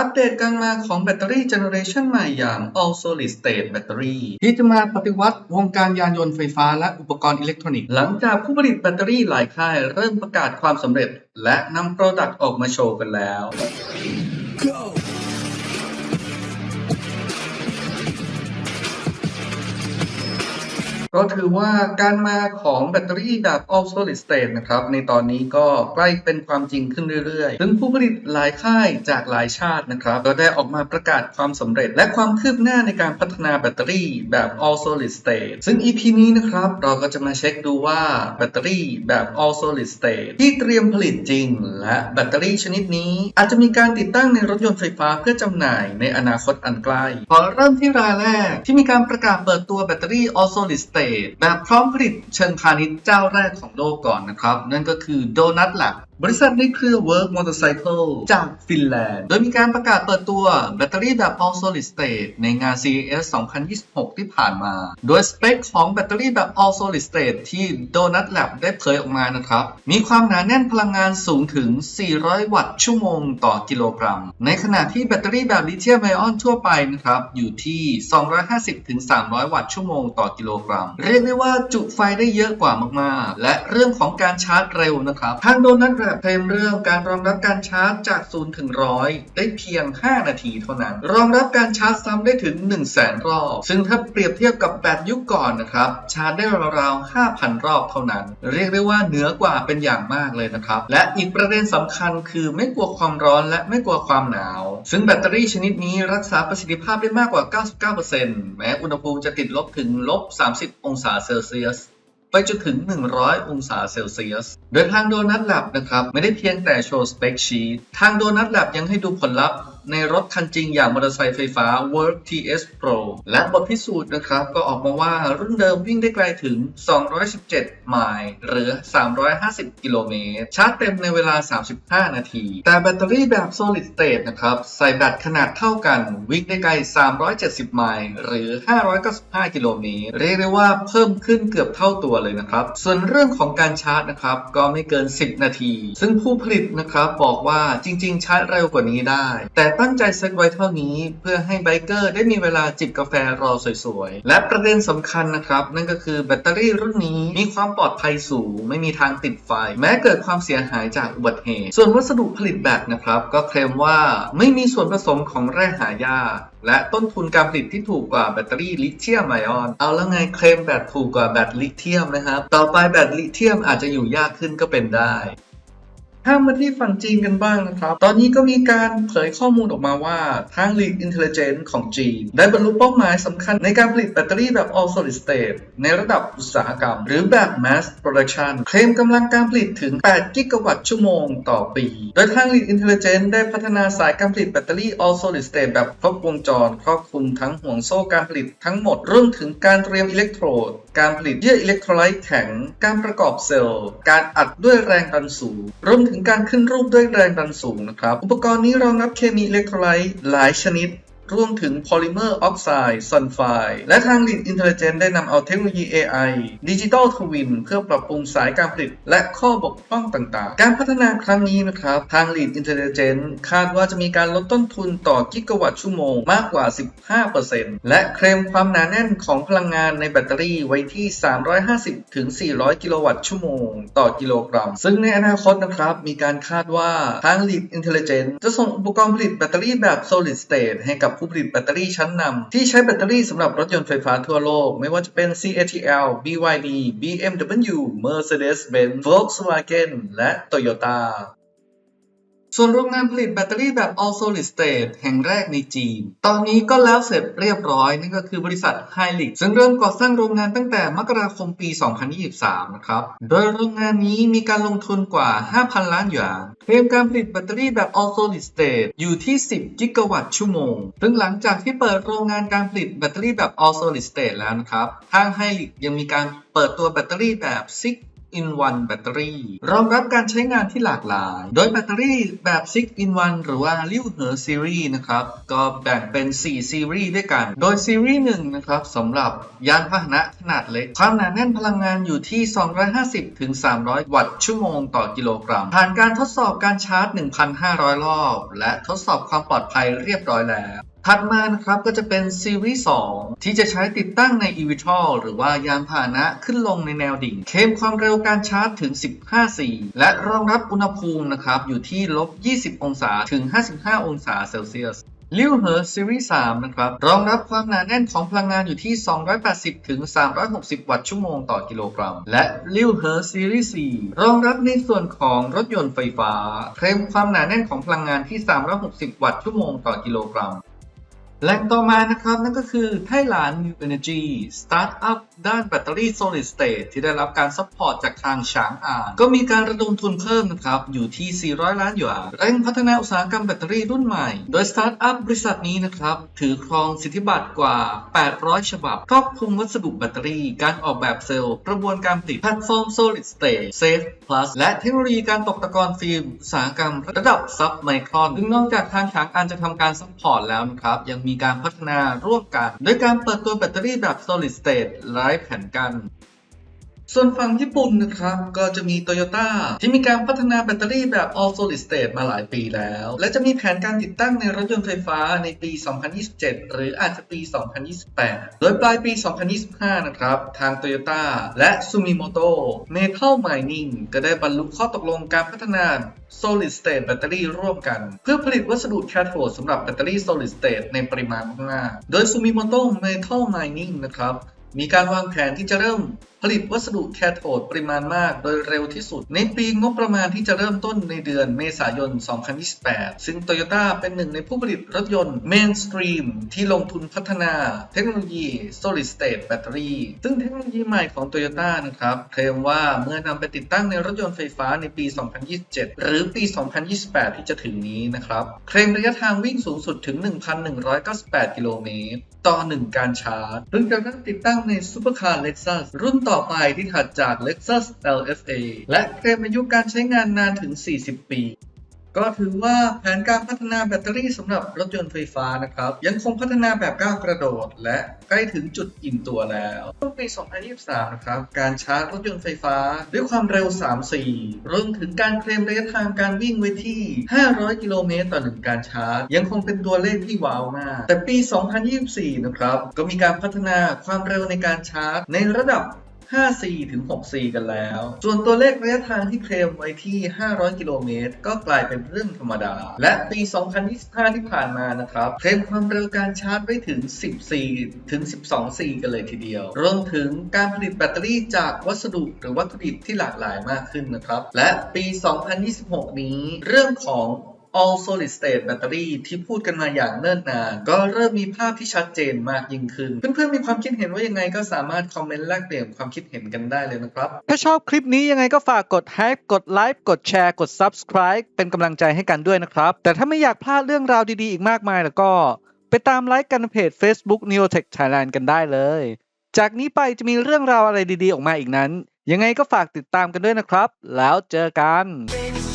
อัปเดตการมาของแบตเตอรี่เจเนอเรชันใหม่อย่าง All Solid State Battery ที่จะมาปฏิวัติวงการยานยนต์ไฟฟ้าและอุปกรณ์อิเล็กทรอนิกส์ หลังจากผู้ผลิตแบตเตอรี่หลายค่ายเริ่มประกาศความสำเร็จ และนำโปรดักต์ออกมาโชว์กันแล้ว ก็ถือว่าการมาของแบตเตอรี่แบบ All Solid State นะครับ ในตอนนี้ก็ใกล้เป็นความจริงขึ้นเรื่อยๆ ซึ่งผู้ผลิตหลายค่ายจากหลายชาตินะครับ ก็ได้ออกมาประกาศความสำเร็จ และความคืบหน้าในการพัฒนาแบตเตอรี่แบบ All Solid State ซึ่ง EP นี้นะครับ เราก็จะมาเช็คดูว่าแบตเตอรี่แบบ All Solid State ที่เตรียมผลิตจริง และแบตเตอรี่ชนิดนี้ อาจจะมีการติดตั้งในรถยนต์ไฟฟ้าเพื่อจำหน่ายในอนาคตอันใกล้ขอเริ่มที่รายแรกที่มีการประกาศเปิดตัวแบตเตอรี่ All Solid State แบบพร้อมผลิตเชิงพาณิชย์เจ้าแรกของโลกก่อนนะครับ นั่นก็คือ Donut Lab บ บริษัทในเครือ Work Motorcycle จากฟินแลนด์ โดยมีการประกาศเปิดตัวแบตเตอรี่แบบ All Solid State ในงาน CES 2026 ที่ผ่านมา โดยสเปคของแบตเตอรี่แบบ All Solid State ที่ Donut Lab ได้เผยออกมานะครับ มีความหนาแน่นพลังงานสูงถึง 400 วัตต์ชั่วโมงต่อกิโลกรัม ในขณะที่แบตเตอรี่แบบลิเธียมไอออนทั่วไปนะครับ อยู่ที่ 250-300 วัตต์ชั่วโมงต่อกิโลกรัม เรียกได้ว่าจุไฟได้เยอะกว่ามากๆ และเรื่องของการชาร์จเร็วนะครับ ทางโดนัทเคลมเรื่องการรองรับการชาร์จจาก 0 ถึง 100 ได้เพียง 5 นาทีเท่านั้น รองรับการชาร์จซ้ำได้ถึง 1 0 0 0 0แสนรอบ ซึ่งถ้าเปรียบเทียบกับแบตยุคก่อนนะครับ ชาร์จได้ราวๆ 5,000 รอบเท่านั้น เรียกได้ว่าเหนือกว่าเป็นอย่างมากเลยนะครับ และอีกประเด็นสำคัญคือไม่กลัวความร้อนและไม่กลัวความหนาว ซึ่งแบตเตอรี่ชนิดนี้รักษาประสิทธิภาพได้มากกว่า 99%แม้อุณหภูมิจะติดลบถึงลบ 30 องศาเซลเซียส ไปจนถึง 100 องศาเซลเซียส โดยทางโดนัทแลบนะครับ ไม่ได้เพียงแต่โชว์สเปคชีตทางโดนัทแลบยังให้ดูผลลัพธ์ ในรถคันจริงอย่างมอเตอร์ไซค์ไฟฟ้า Work TS Pro และบทพิสูจน์นะครับ ก็ออกมาว่ารุ่นเดิมวิ่งได้ไกลถึง 217 ไมล์หรือ 350 กิโลเมตร ชาร์จเต็มในเวลา 35 นาที แต่แบตเตอรี่แบบ Solid State นะครับ ใส่แบตขนาดเท่ากัน วิ่งได้ไกล 370 ไมล์หรือ 595 กิโลเมตร เรียกได้ว่าเพิ่มขึ้นเกือบเท่าตัวเลยนะครับ ส่วนเรื่องของการชาร์จนะครับก็ไม่เกิน 10 นาที ซึ่งผู้ผลิตนะครับบอกว่าจริง ๆ ชาร์จเร็วกว่านี้ได้ แต่ตั้งใจเซตไว้เท่านี้ เพื่อให้ไบเกอร์ได้มีเวลาจิบกาแฟรอสวยๆ และประเด็นสำคัญนะครับ นั่นก็คือแบตเตอรี่รุ่นนี้มีความปลอดภัยสูง ไม่มีทางติดไฟ แม้เกิดความเสียหายจากอุบัติเหตุ ส่วนวัสดุผลิตแบตนะครับ ก็เคลมว่าไม่มีส่วนผสมของแร่หายากและต้นทุนการผลิตที่ถูกกว่าแบตเตอรี่ลิเธียมไอออน เอาแล้วไงเคลมแบตถูกกว่าแบตลิเธียมนะครับ ต่อไปแบตลิเธียมอาจจะอยู่ยากขึ้นก็เป็นได้ ข้ามมาที่ฝั่งจีนกันบ้างนะครับ ตอนนี้ก็มีการเผยข้อมูลออกมาว่าทาง Lead Intelligence ของจีน ได้บรรลุเป้าหมายสำคัญในการผลิตแบตเตอรี่แบบ All Solid State ในระดับอุตสาหกรรม หรือแบบ Mass Production เคลมกำลังการผลิตถึง 8 กิกะวัตต์ชั่วโมงต่อปี โดยทาง Lead Intelligence ได้พัฒนาสายการผลิตแบตเตอรี่ All Solid State แบบครบวงจร ครอบคลุมทั้งห่วงโซ่การผลิตทั้งหมดรวมถึงการเตรียมอิเล็กโทรดการผลิตเยื่ออิเล็กโทรไลต์แข็ง การประกอบเซลล์ การอัดด้วยแรงดันสูงรวมถึงการขึ้นรูปด้วยแรงดันสูงนะครับ อุปกรณ์นี้รองรับเคมีอิเล็กโทรไลต์หลายชนิด รวมถึงโพลิเมอร์ออกไซด์ซัลไฟด์และทาง Lead Intelligence ได้นำเอาเทคโนโลยี AI Digital Twin เพื่อปรับปรุงสายการผลิต และข้อบกพร่องต่างๆ การพัฒนาครั้งนี้นะครับทาง Lead Intelligence คาดว่าจะมีการลดต้นทุนต่อกิกะวัตต์ชั่วโมงมากกว่า 15%และเคลมความหนาแน่นของพลังงานในแบตเตอรี่ไว้ที่ 350-400 กิโลวัตต์ชั่วโมง ต่อกิโลกรัม ซึ่งในอนาคตนะครับ มีการคาดว่าทาง Lead Intelligence จะส่งอุปกรณ์ผลิตแบตเตอรี่แบบ Solid State ให้กับผู้ผลิตแบตเตอรี่ชั้นนำที่ใช้แบตเตอรี่สำหรับรถยนต์ไฟฟ้าทั่วโลก ไม่ว่าจะเป็น CATL BYD BMW Mercedes-Benz Volkswagen และ Toyota ส่วนโรงงานผลิตแบตเตอรี่แบบ All Solid State แห่งแรกในจีน ตอนนี้ก็แล้วเสร็จเรียบร้อย นั่นก็คือบริษัท h y l i x ซึ่งเริ่มก่อสร้างโรงงานตั้งแต่มกราคมปี 2023 นะครับ โดยโรงงานนี้มีการลงทุนกว่า 5,000 ล้านหยวนเคลมการผลิตแบตเตอรี่แบบ All Solid State อยู่ที่ 10 กิกะวัตต์ชั่วโมง ซึ่งหลังจากที่เปิดโรงงานการผลิตแบตเตอรี่แบบ All Solid State แล้วนะครับ ทาง h y l i x ยังมีการเปิดตัวแบตเตอรี่แบบ Six in 1แบตเตอรี่รองรับการใช้งานที่หลากหลาย โดยแบตเตอรี่แบบ 6 in 1 หรือว่าลิ้วเหอซีรีส์นะครับ ก็แบ่งเป็น 4 ซีรีส์ด้วยกัน โดยซีรีส์1นะครับสำหรับยานพาหนะขนาดเล็ก ความหนาแน่นพลังงานอยู่ที่ 250ถึง300 วัตต์ชั่วโมงต่อกิโลกรัม ผ่านการทดสอบการชาร์จ 1,500 รอบ และทดสอบความปลอดภัยเรียบร้อยแล้ว ถัดมานะครับก็จะเป็นซีรีส์2ที่จะใช้ติดตั้งใน eVTOL หรือว่ายานพาหนะขึ้นลงในแนวดิ่ง เข้มความเร็วการชาร์จถึง 15 4และรองรับอุณหภูมินะครับอยู่ที่ลบ 20 องศาถึง 55 องศาเซลเซียสลิวเหอร์ซีรีส์3นะครับรองรับความหนาแน่นของพลังงานอยู่ที่ 280 ถึง 360 วัตต์ชั่วโมงต่อกิโลกรัม และลิวเหอร์ซีรีส์4รองรับในส่วนของรถยนต์ไฟฟ้า เคลมความหนาแน่นของพลังงานที่ 360 วัตต์ชั่วโมงต่อกิโลกรัม แหล่งต่อมานะครับนั่นก็คือไทหลาน New Energy สตาร์ทอัพด้านแบตเตอรี่ Solid State ที่ได้รับการซัพพอร์ตจากทางฉางอ่าน ก็มีการระดมทุนเพิ่มนะครับ อยู่ที่ 400 ล้านหยวนเร่งพัฒนาอุตสาหกรรมแบตเตอรี่รุ่นใหม่ โดยสตาร์ทอัพบริษัทนี้นะครับ ถือครองสิทธิบัตรกว่า 800 ฉบับ ครอบคลุมวัสดุแบตเตอรี่ การออกแบบเซลล์ กระบวนการผลิตแพลตฟอร์ม Solid State Safe Plus และเทคโนโลยีการตกตะกอนฟิล์มอุตสาหกรรมระดับซับไมครอนซึ่งนอกจากทางฉางอ่านจะทำการซัพพอร์ตแล้วนะครับยังมีการพัฒนาร่วมกัน โดยการเปิดตัวแบตเตอรี่แบบ solid state ไร้แผ่นกัน ส่วนฝั่งญี่ปุ่นนะครับ ก็จะมี Toyota ที่มีการพัฒนาแบตเตอรี่แบบ all solid state มาหลายปีแล้ว และจะมีแผนการติดตั้งในรถยนต์ไฟฟ้าในปี 2027 หรืออาจจะปี 2028 โดยปลายปี 2025 นะครับ ทาง Toyota และ Sumitomo Metal Mining ก็ได้บรรลุข้อตกลงการพัฒนา solid state แบตเตอรี่ร่วมกัน เพื่อผลิตวัสดุแคโทดสำหรับแบตเตอรี่ solid state ในปริมาณมาก โดย Sumitomo Metal Mining นะครับมีการวางแผนที่จะเริ่มผลิตวัสดุแคโทดปริมาณมากโดยเร็วที่สุด ในปีงบประมาณที่จะเริ่มต้นในเดือนเมษายน 2028 ซึ่ง Toyota เป็นหนึ่งในผู้ผลิตรถยนต์ Mainstream ที่ลงทุนพัฒนาเทคโนโลยี Solid State Battery ซึ่งเทคโนโลยีใหม่ของ Toyota นะครับ เคลมว่าเมื่อนำไปติดตั้งในรถยนต์ไฟฟ้าในปี 2027 หรือปี 2028 ที่จะถึงนี้นะครับ เคลมระยะทางวิ่งสูงสุดถึง 1,198 กิโลเมตร ต่อ 1 การชาร์จซึ่งจะเริ่มติดตั้งในซูเปอร์คาร์ Lexus รุ่นต่อไปที่ถัดจาก Lexus LFA และเคลมอายุการใช้งานนานถึง 40 ปี ก็ถือว่าแผนการพัฒนาแบตเตอรี่สำหรับรถยนต์ไฟฟ้านะครับ ยังคงพัฒนาแบบก้าวกระโดด และใกล้ถึงจุดอิ่มตัวแล้วช่วงปี 2023 นะครับ การชาร์จรถยนต์ไฟฟ้าด้วยความเร็ว 3-4 รวมถึงการเคลมระยะทางการวิ่งไว้ที่ 500 กิโลเมตรต่อหนึ่งการชาร์จ ยังคงเป็นตัวเลขที่ว้าวมาก แต่ปี 2024 นะครับ ก็มีการพัฒนาความเร็วในการชาร์จในระดับ 5C ถึง 6C กันแล้ว ส่วนตัวเลขระยะทางที่เคลมไว้ที่ 500 กิโลเมตร ก็กลายเป็นเรื่องธรรมดา และปี 2025 ที่ผ่านมานะครับ เคลมความเร็วการชาร์จไว้ถึง 10C ถึง 12C กันเลยทีเดียว รวมถึงการผลิตแบตเตอรี่จากวัสดุหรือวัตถุดิบที่หลากหลายมากขึ้นนะครับ และปี 2026 นี้เรื่องของ all solid state battery ที่พูดกันมาอย่างเนิ่นนาน ก็เริ่มมีภาพที่ชัดเจนมากยิ่งขึ้น เพื่อนๆมีความคิดเห็นว่ายังไงก็สามารถคอมเมนต์แลกเปลี่ยนความคิดเห็นกันได้เลยนะครับ ถ้าชอบคลิปนี้ยังไงก็ฝากกด Hype กดไลค์กดแชร์กด Subscribe เป็นกำลังใจให้กันด้วยนะครับ แต่ถ้าไม่อยากพลาดเรื่องราวดีๆอีกมากมายแล้วก็ ไปตามไลค์กันในเพจ Facebook Neotech Thailand กันได้เลย จากนี้ไปจะมีเรื่องราวอะไรดีๆ ออกมาอีกนั้น ยังไงก็ฝากติดตามกันด้วยนะครับ แล้วเจอกัน Baby,